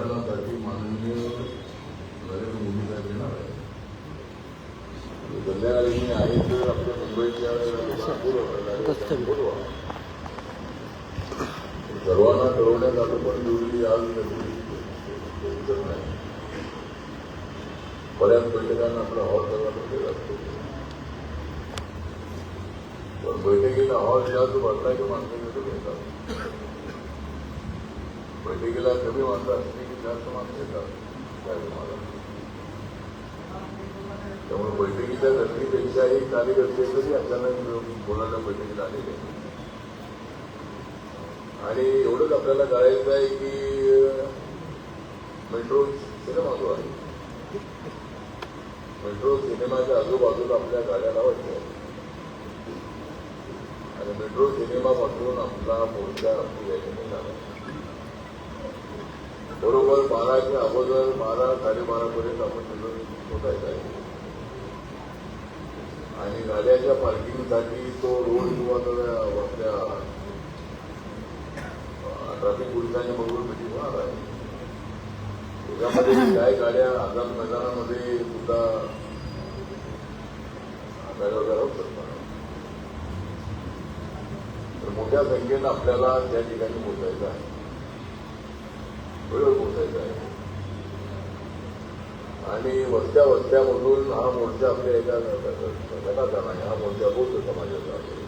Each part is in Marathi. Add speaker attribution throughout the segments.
Speaker 1: उद्घाटनासाठी माननीय नरेंद्र मोदी साहेब येणार आहे मी आहे तर आपल्या मुंबईच्या बोलवा. सर्वांना कळवण्यात आलं पण एवढी आज नाही. बऱ्याच बैठकांना आपला हॉल करायला केला असतो. पण बैठकीला हॉल जास्त भरला की माणसं घेतात बैठकीला कमी माणसं असली की जास्त माणसं येतात. काय तुम्हाला? त्यामुळे बैठकीच्या गर्दीपेक्षाही कार्यकर्ते तरी अचानक बोलायला बैठकीला आलेले आणि एवढंच आपल्याला कळायचं आहे की मेट्रो सिनेमागृह आहे मेट्रो सिनेमाच्या आजूबाजूला आपल्या गाड्या लावायच्या आहेत. आणि मेट्रो सिनेमापासून आपला मोर्चा आपली बरोबर बाराच्या अगोदर बारा साडेबारापर्यंत आपण तिथं पोचायचं आहे. आणि गाड्याच्या पार्किंगसाठी तो रोड किंवा आपल्या ट्रॅफिक पोलिसांनी बरोबर मिटिंग होणार आहे. त्याच्यामध्ये काय गाड्या आझाद मैदानामध्ये सुद्धा तर मोठ्या संख्येनं आपल्याला त्या ठिकाणी पोहोचायचं आहे. वेळ पोहोचायचं आहे आणि वस्त्या वस्त्यामधून हा मोर्चा आपल्या एका गटाचा नाही हा मोर्चा बौद्ध समाजाचा आहे.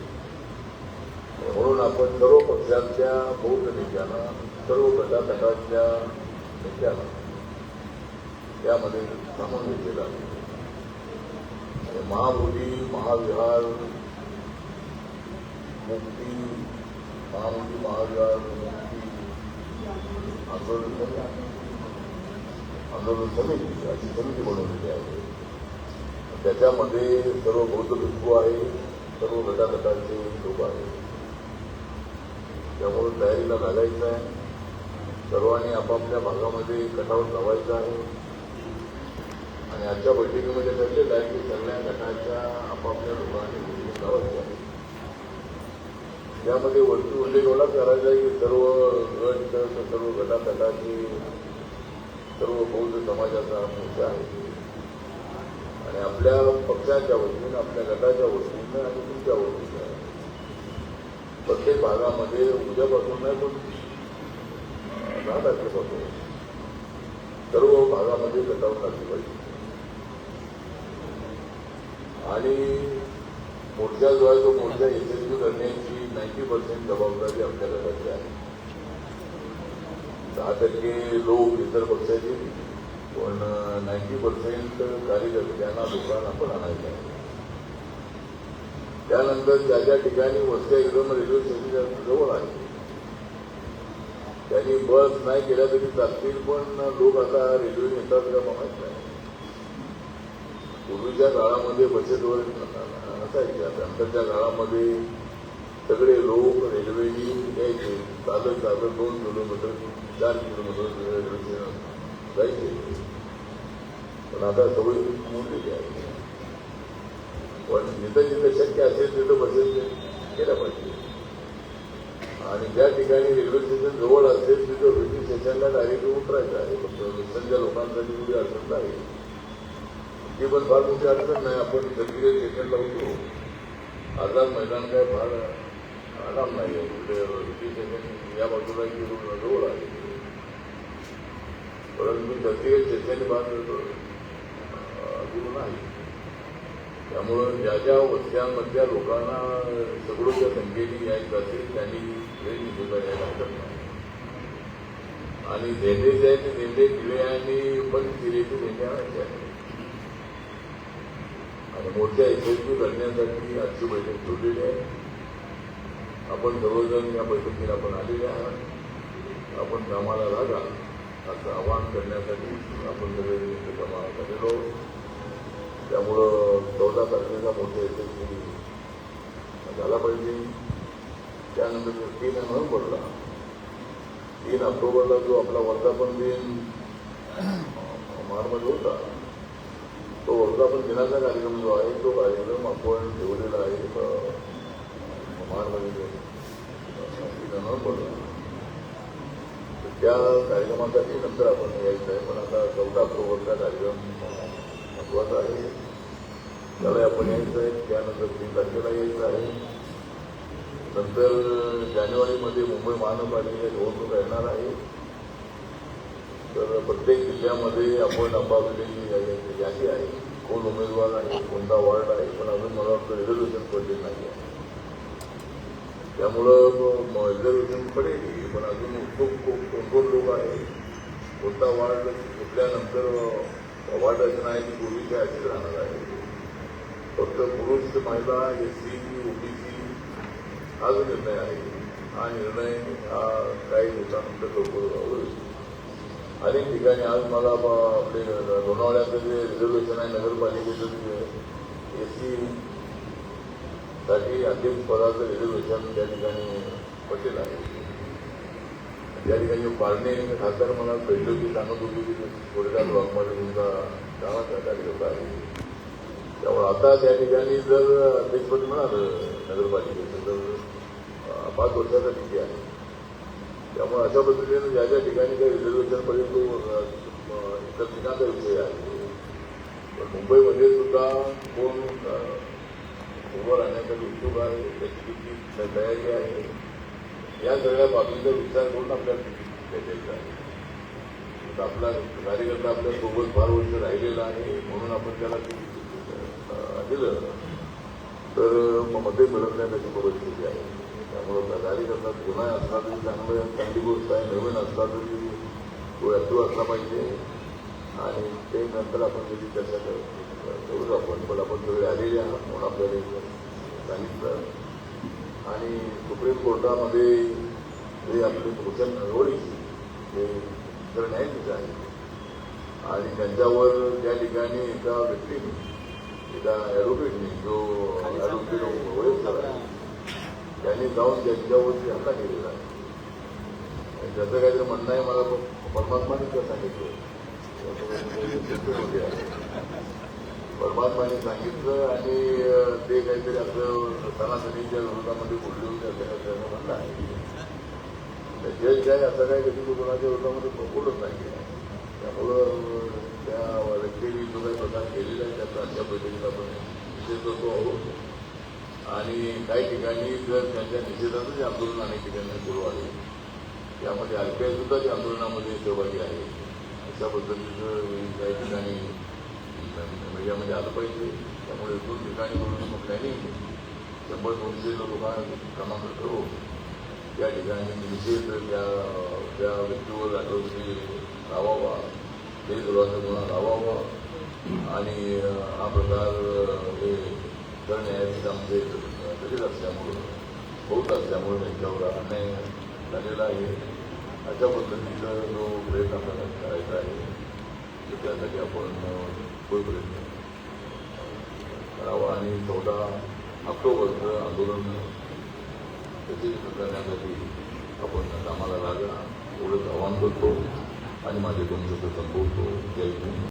Speaker 1: म्हणून आपण सर्व पक्षांच्या बौद्ध नेत्यांना सर्व गटातटांच्या नेत्यांना त्यामध्ये सामावून घेतलेला आहे आणि महाबोधी महाविहार मुक्ती महामोठी महाविहार मुक्ती आंदोलन समिती आंदोलन समिती अशी समिती बनवलेली आहे त्याच्यामध्ये सर्व बौद्ध भिक्खू आहे सर्व गटागटांचे लोक आहेत. त्यामुळे तयारीला लागायचं आहे. सर्वांनी आपापल्या भागामध्ये गटावर लावायचं आहे. आणि आजच्या बैठकीमध्ये ठरलेलं आहे की सगळ्या गटाच्या आपापल्या लोकांनी लावायचं आहे. त्यामध्ये वरती उल्लेख एवढाच करायचा की सर्व गट सर्व गटागटाचे सर्व बौद्ध समाजाचा मोर्चा आहे. आणि आपल्या पक्षाच्या वतीनं आपल्या गटाच्या वतीनं आणि तुमच्या वतीनं प्रत्येक भागामध्ये उद्यापासून नाही पण दहा तारखेपासून सर्व भागामध्ये गटावर लागली पाहिजे. आणि मोर्चा जो आहे तो मोर्चा यशस्वी करण्याची नाईन्टी पर्सेंट जबाबदारी आपल्या गटाची आहे. दहा टक्के लोक इतर पक्षाचे पण नाईन्टी पर्सेंट कार्यकर्त्यांना लोकांना पण आणायचं आहे. त्यानंतर ज्या ज्या ठिकाणी वस्त्या एकदम रेल्वे स्टेशनच्या जवळ आहे त्यांनी बस नाही केल्या तरी चालतील पण लोक आता रेल्वेने येतात का माहीत नाही पूर्वीच्या काळामध्ये बचत वगैरे नसायच्या नंतरच्या काळामध्ये सगळे लोक रेल्वेनी यायचे चालत चालत दोन किलोमीटर चार किलोमीटर रेल्वे स्टेशन जायचे. पण आता सवय मोठी आहे. पण जिथं जिथं शक्य असेल तिथं बसेल केल्या पाहिजे. आणि ज्या ठिकाणी रेल्वे स्टेशन जवळ असेल तिथं रेल्वे स्टेशनला डायरेक्ट उतरायचं आहे. फक्त मिसनच्या लोकांसाठी एवढी अडचण आहे ते पण फार मोठी अडचण नाही. आपण कधी स्टेशनला उतरू आझाद मैदान काय फार आराम नाही आहे. म्हणजे तिथे रेल्वे या बाजूला की जवळ आहे परंतु प्रत्येक स्टेशन फार अजून नाही. त्यामुळं ज्या ज्या वस्त्यांमधल्या लोकांना सगळ्याच्या संख्येने यायचं असेल त्यांनी वेळ निघून यायला हरकत नाही. आणि झेंडेचे आहेत ते झेंडे किळे आणि पण तिरेचे झेंडे आणायचे आहेत. मोठ्या यशस्वी करण्यासाठी आजची बैठक ठेवलेली आहे. आपण सर्वजण या बैठकीला आपण आलेले आहात. आपण कामाला लागा असं आवाहन करण्यासाठी आपण सगळे कामाला आलेलो त्यामुळं चौदा तारखेचा मोठ्या यशस्वी झाला पाहिजे. त्यानंतर तीन नोव्हेंबरला तीन ऑक्टोबरला जो आपला वर्धापन दिन महाडमध्ये होता तो वर्धापन दिनाचा कार्यक्रम जो आहे तो कार्यक्रम आपण ठेवलेला आहे. महाडमध्ये त्या कार्यक्रमासाठी नंतर आपण यायचं आहे. पण आता चौदा ऑक्टोबरचा कार्यक्रम महत्त्वाचा आहे. त्याला आपण यायचं आहे. त्यानंतर तीन तारखेला यायचं आहे. नंतर जानेवारीमध्ये मुंबई महानगरपालिकेच्या निवडणूक येणार आहे. तर प्रत्येक जिल्ह्यामध्ये आपण आपापली जी यादी आहे. कोण उमेदवार आहे कोणता वॉर्ड आहे पण अजून मला वाटतं रिझर्वेशन पडले नाही आहे त्यामुळं रिझर्वेशन पडेल पण अजून खूप खूप कोण कोण लोक आहेत कोणता वार्ड सुटल्यानंतर वार्ड रचना आहे ती पूर्वीच्या अशीच राहणार आहे. फक्त पुरुष महिला एस सी ओबीसी हा जो निर्णय आहे हा निर्णय हा काही दिवसानंतर लवकर होईल. अनेक ठिकाणी आज मला आपले लोणावळ्याचं जे रिझर्वेशन आहे नगरपालिकेचं जे सी साठी अध्यक्ष पदाचं रिझर्वेशन त्या ठिकाणी पटेल आहे. त्या ठिकाणी पारणे खासदार मला भेटलो की सांगत होती की थोडेफार ब्लॉकमध्ये तुमचा गावाचा कार्यक्रम आहे त्यामुळे आता त्या ठिकाणी जर अध्यक्षपद मिळालं नगरपालिकेचं तर पाच वर्षाचा आहे. त्यामुळे अशा पद्धतीने ज्या ज्या ठिकाणी काही रिझर्वेशनपर्यंत इतर ठिकाणचा विषय आहे पण मुंबईमध्ये सुद्धा कोण उभं राहण्यासाठी उत्सुक आहे त्याची किती तयारी आहे या सगळ्या बाबींचा विचार करून आपल्याला तिकीट द्यायचं आहे आपला कार्यकर्ता आपल्यासोबत फार वर्ष राहिलेला आहे म्हणून आपण त्याला तिकीट दिलं. तर मग मध्ये मिळवण्यासाठी नाही परिस्थिती आहे त्यामुळं त्या कार्यकर्ता जुना असला तरी चांगलं चांगली गोष्ट आहे नवीन असला तरी तो ऍक्टिव्ह असला पाहिजे. आणि ते नंतर आपण त्याची चर्चा कर- आपण पण आपण सगळे आलेले आहात म्हणून आपल्याला सांगितलं. आणि सुप्रीम कोर्टामध्ये जे आपले भूषण नरवडी हे तर न्यायाधीश आहे आणि त्यांच्यावर त्या ठिकाणी एका व्यक्तीने एका ॲडव्होकेटने जो ॲडव्होकेट त्यांनी जाऊन त्यांच्यावरती हल्ला केलेला आहे. ज्याचं त्याचं काहीतरी म्हणणं आहे मला परमात्माने तर सांगितलं. परमात्माने सांगितलं आणि ते काहीतरी असं सणासणीच्या विरोधामध्ये बोलले होते असं काही त्याचं म्हणणं आहे. जज काय असं काय कधी तो कोणाच्या विरोधामध्ये बोलत नाही त्यामुळं त्या व्यक्तीने जो काही प्रकार केलेला आहे त्याचा अशा पद्धतीने आपण निषेध करतो आहोत. आणि काही ठिकाणी जर त्यांच्या निषेधातच आंदोलन अनेक ठिकाणी सुरू आहे. त्यामध्ये आरपीआय सुद्धा त्या आंदोलनामध्ये सहभागी आहे. अशा पद्धतीचं काही ठिकाणी म्हणजे मीडियामध्ये आलं पाहिजे. त्यामुळे दोन ठिकाणी म्हणून मग प्लॅनिंग शंभर दोनशे लोक क्रमांक ठरवून त्या ठिकाणी निषेध त्या त्या व्यक्तीवर आठवडी लावावा देशद्रोहाचा गुन्हा लावावा आणि हा प्रकार हे हे करण्याचे आमचे असल्यामुळं होत असल्यामुळे त्यांच्यावर अन्याय झालेला आहे अशा पद्धतीचा जो प्रयत्न आपल्याला करायचा आहे तर त्यासाठी आपण अं, खूप प्रयत्न करावा आणि चौदा ऑक्टोबरचं आंदोलन यशस्वी करण्यासाठी आपण कामाला लागा एवढंच आवाहन करतो आणि माझे दोन शब्द संपवतो जय हिंद